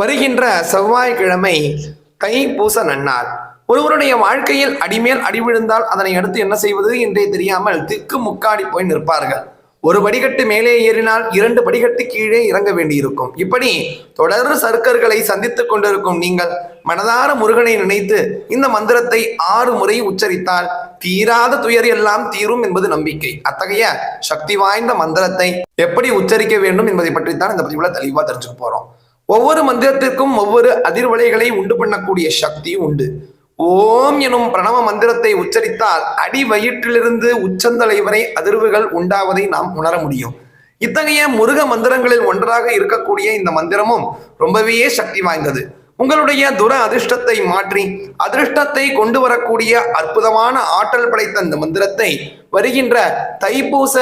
வருகின்ற செவ்வாய்க்கிழமை தை பூச நன்னார் ஒருவருடைய வாழ்க்கையில் அடிமேல் அடி விழுந்தால் அதனை அடுத்து என்ன செய்வது என்றே தெரியாமல் திக்கு முக்காடி போய் நிற்பார்கள். ஒரு படிக்கட்டு மேலே ஏறினால் இரண்டு படிக்கட்டு கீழே இறங்க வேண்டியிருக்கும். இப்படி தொடர் சர்க்கர்களை சந்தித்துக் கொண்டிருக்கும் நீங்கள் மனதார முருகனை நினைத்து இந்த மந்திரத்தை ஆறு முறை உச்சரித்தால் தீராத துயர் எல்லாம் தீரும் என்பது நம்பிக்கை. அத்தகைய சக்தி வாய்ந்த மந்திரத்தை எப்படி உச்சரிக்க வேண்டும் என்பதை பற்றித்தான் இந்த பதிவுல தெளிவா தெரிஞ்சுக்க போறோம். ஒவ்வொரு மந்திரத்திற்கும் ஒவ்வொரு அதிர்வலைகளை உண்டு பண்ணக்கூடிய சக்தியும் உண்டு. ஓம் எனும் பிரணவ மந்திரத்தை உச்சரித்தால் அடி வயிற்றிலிருந்து உச்சந்தலை வரை அதிர்வுகள் உண்டாவதை நாம் உணர முடியும். இத்தகைய முருக மந்திரங்களில் ஒன்றாக இருக்கக்கூடிய இந்த மந்திரமும் ரொம்பவே சக்தி வாய்ந்தது. உங்களுடைய துர அதிர்ஷ்டத்தை மாற்றி அதிர்ஷ்டத்தை கொண்டு வரக்கூடிய அற்புதமான ஆற்றல் படைத்த இந்த மந்திரத்தை வருகின்ற தைப்பூச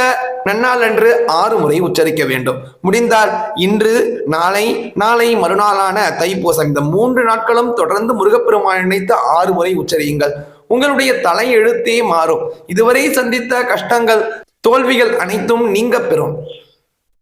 நன்னாளன்று ஆறு முறை உச்சரிக்க வேண்டும். முடிந்தால் இன்று நாளை நாளை மறுநாளான தைப்பூசம். இந்த மூன்று நாட்களும் தொடர்ந்து முருகப்பெருமான் நினைத்து ஆறு முறை உச்சரியுங்கள். உங்களுடைய தலை எழுத்தே மாறும். இதுவரை சந்தித்த கஷ்டங்கள் தோல்விகள் அனைத்தும் நீங்க பெறும்.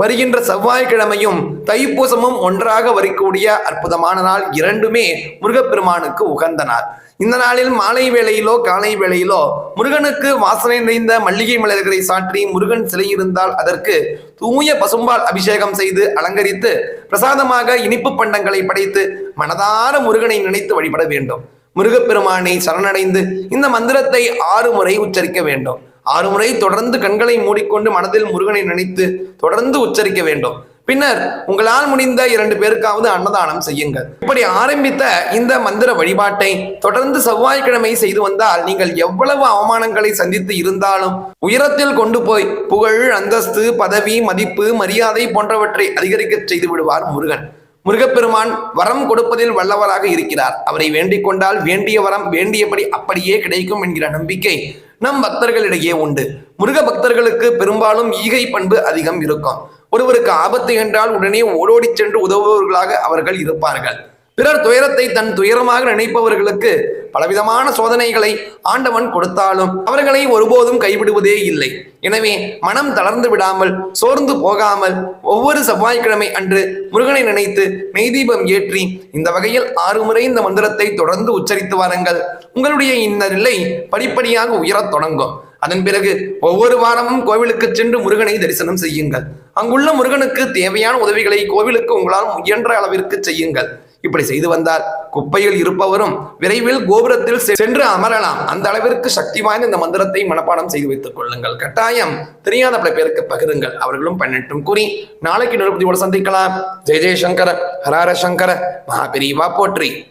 வருகின்ற செவ்வாய்க்கிழமையும் தைப்பூசமும் ஒன்றாக வரக்கூடிய அற்புதமான நாள் இரண்டுமே முருகப்பெருமானுக்கு உகந்த நாள். இந்த நாளில் மாலை வேளையிலோ காலை வேளையிலோ முருகனுக்கு வாசனை நிறைந்த மல்லிகை மலர்களை சாற்றி முருகன் சிலை இருந்தால் அதற்கு தூய பசும்பால் அபிஷேகம் செய்து அலங்கரித்து பிரசாதமாக இனிப்பு பண்டங்களை படைத்து மனதார முருகனை நினைத்து வழிபட வேண்டும். முருகப்பெருமானை சரணடைந்து இந்த மந்திரத்தை ஆறு முறை உச்சரிக்க வேண்டும். ஆறு முறை தொடர்ந்து கண்களை மூடிக்கொண்டு மனதில் முருகனை நினைத்து தொடர்ந்து உச்சரிக்க வேண்டும். பின்னர் உங்களால் முடிந்த இரண்டு பேருக்காவது அன்னதானம் செய்யுங்கள். இப்படி ஆரம்பித்த இந்த மந்திர வழிபாட்டை தொடர்ந்து செவ்வாய்க்கிழமை செய்து வந்தால் நீங்கள் எவ்வளவு அவமானங்களை சந்தித்து இருந்தாலும் உயரத்தில் கொண்டு போய் புகழ் அந்தஸ்து பதவி மதிப்பு மரியாதை போன்றவற்றை அதிகரிக்க செய்து விடுவார் முருகன். முருகப்பெருமான் வரம் கொடுப்பதில் வல்லவராக இருக்கிறார். அவரை வேண்டிக் கொண்டால் வேண்டிய வரம் வேண்டியபடி அப்படியே கிடைக்கும் என்கிற நம்பிக்கை நம் பக்தர்களிடையே உண்டு. முருக பக்தர்களுக்கு பெரும்பாலும் ஈகை பண்பு அதிகம் இருக்கும். ஒருவருக்கு ஆபத்து என்றால் உடனே ஓடோடி சென்று உதவுபவர்களாக அவர்கள் இருப்பார்கள். பிறர் துயரத்தை தன் துயரமாக நினைப்பவர்களுக்கு பலவிதமான சோதனைகளை ஆண்டவன் கொடுத்தாலும் அவர்களை ஒருபோதும் கைவிடுவதே இல்லை. எனவே மனம் தளர்ந்து விடாமல் சோர்ந்து போகாமல் ஒவ்வொரு செவ்வாய்க்கிழமை அன்று முருகனை நினைத்து நெய்தீபம் ஏற்றி இந்த வகையில் ஆறு முறை இந்த மந்திரத்தை தொடர்ந்து உச்சரித்து வாருங்கள். உங்களுடைய இந்த நிலை படிப்படியாக உயரத் தொடங்கும். அதன் பிறகு ஒவ்வொரு வாரமும் கோவிலுக்கு சென்று முருகனை தரிசனம் செய்யுங்கள். அங்குள்ள முருகனுக்கு தேவையான உதவிகளை கோவிலுக்கு உங்களால் முயன்ற அளவிற்கு செய்யுங்கள். இப்படி செய்து வந்தால் குப்பையில் இருப்பவரும் விரைவில் கோபுரத்தில் சென்று அமரலாம். அந்த அளவிற்கு சக்தி வாய்ந்த இந்த மந்திரத்தை மனப்பாடம் செய்து வைத்துக் கொள்ளுங்கள். கட்டாயம் தெரியாத பல பேருக்கு பகிருங்கள். அவர்களும் பண்ணட்டும் கூறி நாளைக்கு நிருபதியோடு சந்திக்கலாம். ஜெய ஜெயசங்கர ஹரார சங்கர மகாபிரிவா போற்றி.